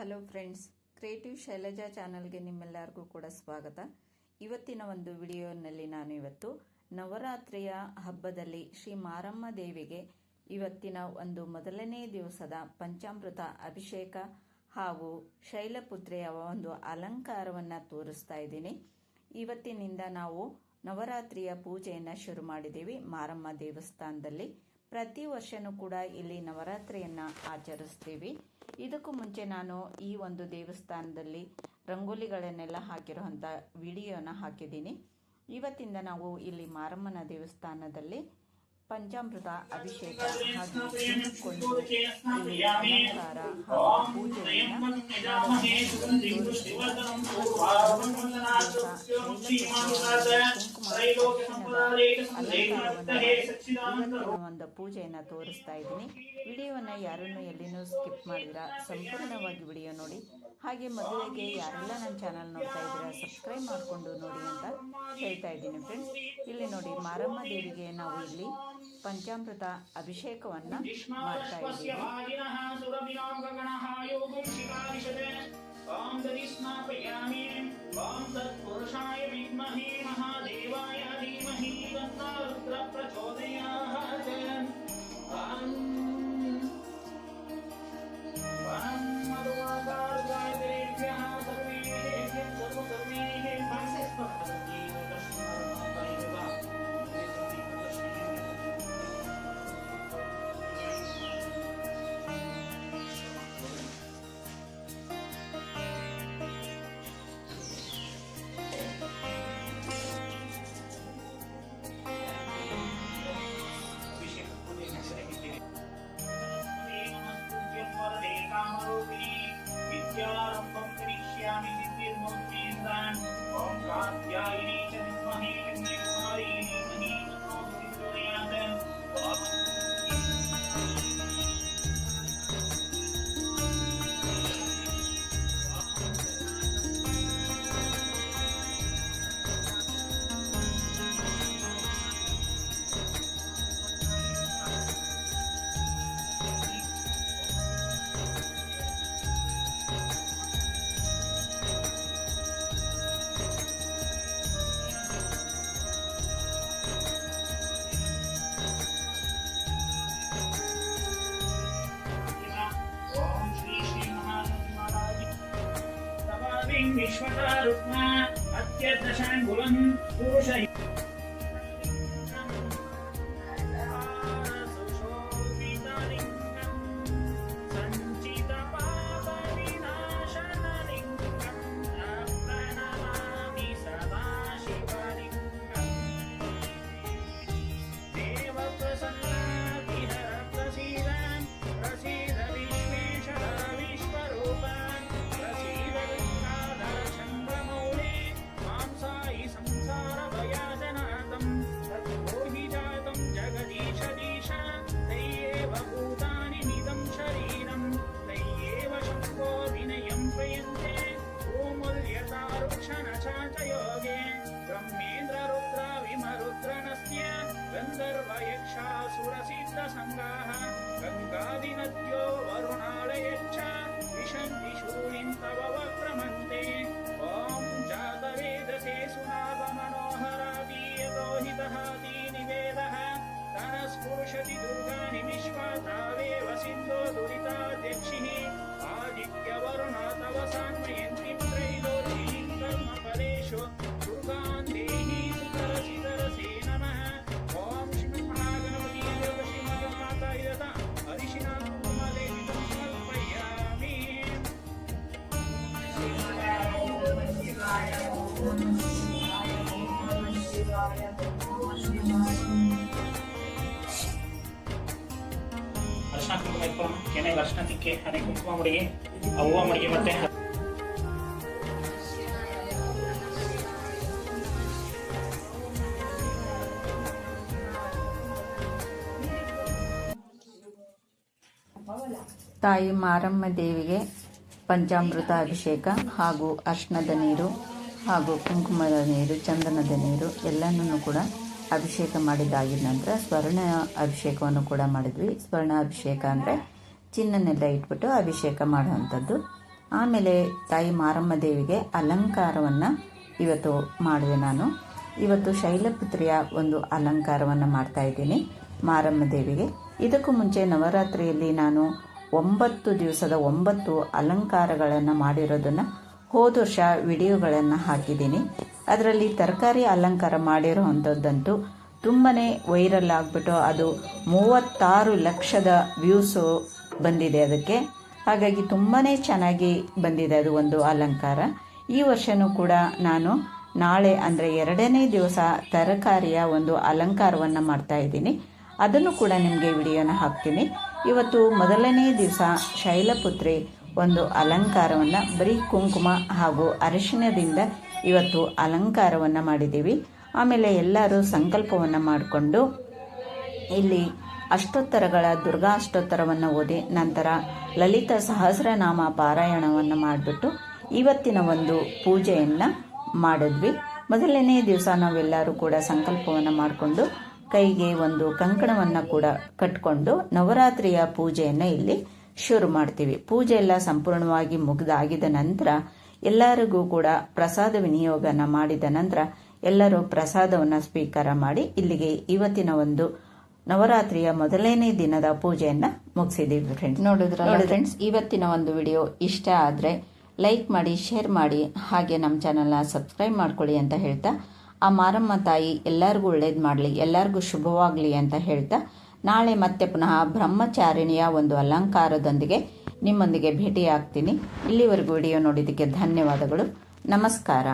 Hello friends, creative Shailaja ಚಾನಲ್ಗೆ ನಿಮ್ಮೆಲ್ಲರಿಗೂ ಕೂಡ ಸ್ವಾಗತ. ಇವತ್ತಿನ ಒಂದು ವಿಡಿಯೋನಲ್ಲಿ ನಾನು ಇವತ್ತು ನವರಾತ್ರಿಯ ಹಬ್ಬದಲ್ಲಿ ಶ್ರೀ ಮಾರಮ್ಮ ದೇವಿಗೆ ಇವತ್ತಿನ ಒಂದು ಮೊದಲನೇ ದಿವಸದ ಪಂಚಾಮೃತ ಅಭಿಷೇಕ ಹಾಗೂ ಶೈಲಪುತ್ರೆಯ ಒಂದು ಅಲಂಕಾರವನ್ನು ತೋರಿಸ್ತಾ ಇದ್ದೀನಿ. ಇವತ್ತಿನಿಂದ ನಾವು ನವರಾತ್ರಿಯ ಪೂಜೆಯನ್ನು ಶುರು ಮಾಡಿದ್ದೀವಿ ಮಾರಮ್ಮ ದೇವಸ್ಥಾನದಲ್ಲಿ. ಪ್ರತಿ ವರ್ಷನೂ ಕೂಡ ಇಲ್ಲಿ ನವರಾತ್ರಿಯನ್ನು ಆಚರಿಸ್ತೀವಿ. ಇದಕ್ಕೂ ಮುಂಚೆ ನಾನು ಈ ಒಂದು ದೇವಸ್ಥಾನದಲ್ಲಿ ರಂಗೋಲಿಗಳನ್ನೆಲ್ಲ ಹಾಕಿರುವಂಥ ವಿಡಿಯೋನ ಹಾಕಿದ್ದೀನಿ. ಇವತ್ತಿಂದ ನಾವು ಇಲ್ಲಿ ಮಾರಮ್ಮನ ದೇವಸ್ಥಾನದಲ್ಲಿ ಪಂಚಾಮೃತ ಅಭಿಷೇಕ ಹಾಗೂ ಅಲಂಕಾರ ಹಾಗೂ ಪೂಜೆಯನ್ನು ಒಂದು ಪೂಜೆಯನ್ನು ತೋರಿಸ್ತಾ ಇದ್ದೀನಿ. ವಿಡಿಯೋವನ್ನು ಯಾರನ್ನು ಎಲ್ಲಿನೂ ಸ್ಕಿಪ್ ಮಾಡಿದ್ರ ಸಂಪೂರ್ಣವಾಗಿ ವಿಡಿಯೋ ನೋಡಿ. ಹಾಗೆ ಮದುವೆಗೆ ಯಾರೆಲ್ಲ ನನ್ನ ಚಾನಲ್ ನೋಡ್ತಾ ಇದ್ದೀರಾ ಸಬ್ಸ್ಕ್ರೈಬ್ ಮಾಡಿಕೊಂಡು ನೋಡಿ ಅಂತ ಹೇಳ್ತಾ ಇದ್ದೀನಿ ಫ್ರೆಂಡ್ಸ್ ಇಲ್ಲಿ ನೋಡಿ ಮಾರಮ್ಮ ದೇವಿಗೆ ನಾವು ಇಲ್ಲಿ ಪಂಚಾಮೃತ ಅಭಿಷೇಕವನ್ನು ಮಾಡ್ತಾ ಇದ್ದೀವಿ. दधिस्नापयामि विद्महे महादेवाय धीमहि तन्नो रुद्रः प्रचोदयात् तवादिं विश्वतारुक्मा अत्यदशाङ्गुलम् पुरुष शम्भो विनयं प्रयन्ते भूमुल्यतारुक्षणचाचयोगे ಅರ್ಶನ ಕುಂಕುಮ ಇಟ್ಕೊಳ್ಳೋಣ ಕೆನೆಗೆ ಅರ್ಶನ ತಿಕ್ಕೆ, ಹಣೆ ಕುಂಕುಮ ಮಡಿಗೆ ಆ ಹೂವು ಮುಡಿಗೆ ಮತ್ತೆ ತಾಯಿ ಮಾರಮ್ಮ ದೇವಿಗೆ ಪಂಚಾಮೃತ ಅಭಿಷೇಕ ಹಾಗೂ ಅರ್ಶನದ ನೀರು. ಹಾಗೂ ಕುಂಕುಮದ ನೀರು, ಚಂದನದ ನೀರು ಎಲ್ಲನೂ ಕೂಡ ಅಭಿಷೇಕ ಮಾಡಿದ್ದಾಗಿದ ನಂತರ ಸ್ವರ್ಣ ಅಭಿಷೇಕವನ್ನು ಕೂಡ ಮಾಡಿದ್ವಿ. ಸ್ವರ್ಣ ಅಭಿಷೇಕ ಅಂದರೆ ಚಿನ್ನನೆಲ್ಲ ಇಟ್ಬಿಟ್ಟು ಅಭಿಷೇಕ ಮಾಡುವಂಥದ್ದು. ಆಮೇಲೆ ತಾಯಿ ಮಾರಮ್ಮ ದೇವಿಗೆ ಅಲಂಕಾರವನ್ನು ಇವತ್ತು ಮಾಡಿದೆ ನಾನು. ಇವತ್ತು ಶೈಲಪುತ್ರಿಯ ಒಂದು ಅಲಂಕಾರವನ್ನು ಮಾಡ್ತಾ ಇದ್ದೀನಿ ಮಾರಮ್ಮ ದೇವಿಗೆ. ಇದಕ್ಕೂ ಮುಂಚೆ ನವರಾತ್ರಿಯಲ್ಲಿ ನಾನು ಒಂಬತ್ತು ದಿವಸದ ಒಂಬತ್ತು ಅಲಂಕಾರಗಳನ್ನು ಮಾಡಿರೋದನ್ನು ಹೋದ ವರ್ಷ ವಿಡಿಯೋಗಳನ್ನು ಹಾಕಿದ್ದೀನಿ. ಅದರಲ್ಲಿ ತರಕಾರಿ ಅಲಂಕಾರ ಮಾಡಿರೋ ಅಂಥದ್ದಂತೂ ತುಂಬಾ ವೈರಲ್ ಆಗಿಬಿಟ್ಟು ಅದು ಮೂವತ್ತಾರು ಲಕ್ಷದ ವ್ಯೂಸು ಬಂದಿದೆ ಅದಕ್ಕೆ. ಹಾಗಾಗಿ ತುಂಬಾ ಚೆನ್ನಾಗಿ ಬಂದಿದೆ ಅದು ಒಂದು ಅಲಂಕಾರ. ಈ ವರ್ಷವೂ ಕೂಡ ನಾನು ನಾಳೆ ಅಂದರೆ ಎರಡನೇ ದಿವಸ ತರಕಾರಿಯ ಒಂದು ಅಲಂಕಾರವನ್ನು ಮಾಡ್ತಾ ಇದ್ದೀನಿ. ಅದನ್ನು ಕೂಡ ನಿಮಗೆ ವಿಡಿಯೋನ ಹಾಕ್ತೀನಿ. ಇವತ್ತು ಮೊದಲನೇ ದಿವಸ ಶೈಲಪುತ್ರಿ ಒಂದು ಅಲಂಕಾರವನ್ನು ಬರೀ ಕುಂಕುಮ ಹಾಗೂ ಅರಿಶಿಣದಿಂದ ಇವತ್ತು ಅಲಂಕಾರವನ್ನು ಮಾಡಿದ್ದೀವಿ. ಆಮೇಲೆ ಎಲ್ಲರೂ ಸಂಕಲ್ಪವನ್ನು ಮಾಡಿಕೊಂಡು ಇಲ್ಲಿ ಅಷ್ಟೋತ್ತರಗಳ ದುರ್ಗಾ ಅಷ್ಟೋತ್ತರವನ್ನು ಓದಿ ನಂತರ ಲಲಿತ ಸಹಸ್ರನಾಮ ಪಾರಾಯಣವನ್ನು ಮಾಡಿಬಿಟ್ಟು ಇವತ್ತಿನ ಒಂದು ಪೂಜೆಯನ್ನು ಮಾಡಿದ್ವಿ. ಮೊದಲನೇ ದಿವಸ ನಾವೆಲ್ಲರೂ ಕೂಡ ಸಂಕಲ್ಪವನ್ನು ಮಾಡಿಕೊಂಡು ಕೈಗೆ ಒಂದು ಕಂಕಣವನ್ನು ಕೂಡ ಕಟ್ಕೊಂಡು ನವರಾತ್ರಿಯ ಪೂಜೆಯನ್ನು ಇಲ್ಲಿ ಶುರು ಮಾಡ್ತೀವಿ. ಪೂಜೆ ಎಲ್ಲ ಸಂಪೂರ್ಣವಾಗಿ ಮುಗಿದಾಗಿದ ನಂತರ ಎಲ್ಲರಿಗೂ ಕೂಡ ಪ್ರಸಾದ ವಿನಿಯೋಗನ ಮಾಡಿದ ನಂತರ ಎಲ್ಲರೂ ಪ್ರಸಾದವನ್ನು ಸ್ವೀಕಾರ ಮಾಡಿ ಇಲ್ಲಿಗೆ ಇವತ್ತಿನ ಒಂದು ನವರಾತ್ರಿಯ ಮೊದಲನೇ ದಿನದ ಪೂಜೆಯನ್ನ ಮುಗಿಸಿದೀವಿ ಫ್ರೆಂಡ್ಸ್ ನೋಡಿದ್ರ? ಫ್ರೆಂಡ್ಸ್ ಇವತ್ತಿನ ಒಂದು ವಿಡಿಯೋ ಇಷ್ಟ ಆದರೆ ಲೈಕ್ ಮಾಡಿ ಶೇರ್ ಮಾಡಿ ಹಾಗೆ ನಮ್ಮ ಚಾನಲ್ನ ಸಬ್ಸ್ಕ್ರೈಬ್ ಮಾಡ್ಕೊಳ್ಳಿ ಅಂತ ಹೇಳ್ತಾ ಆ ಮಾರಮ್ಮ ತಾಯಿ ಎಲ್ಲರಿಗೂ ಒಳ್ಳೇದು ಮಾಡಲಿ ಎಲ್ಲರಿಗೂ ಶುಭವಾಗಲಿ ಅಂತ ಹೇಳ್ತಾ ನಾಳೆ ಮತ್ತೆ ಪುನಃ ಬ್ರಹ್ಮಚಾರಿಣಿಯ ಒಂದು ಅಲಂಕಾರದೊಂದಿಗೆ ನಿಮ್ಮೊಂದಿಗೆ ಭೇಟಿಯಾಗ್ತೀನಿ. ಇಲ್ಲಿವರೆಗೂ ವಿಡಿಯೋ ನೋಡಿದ್ದಕ್ಕೆ ಧನ್ಯವಾದಗಳು. ನಮಸ್ಕಾರ.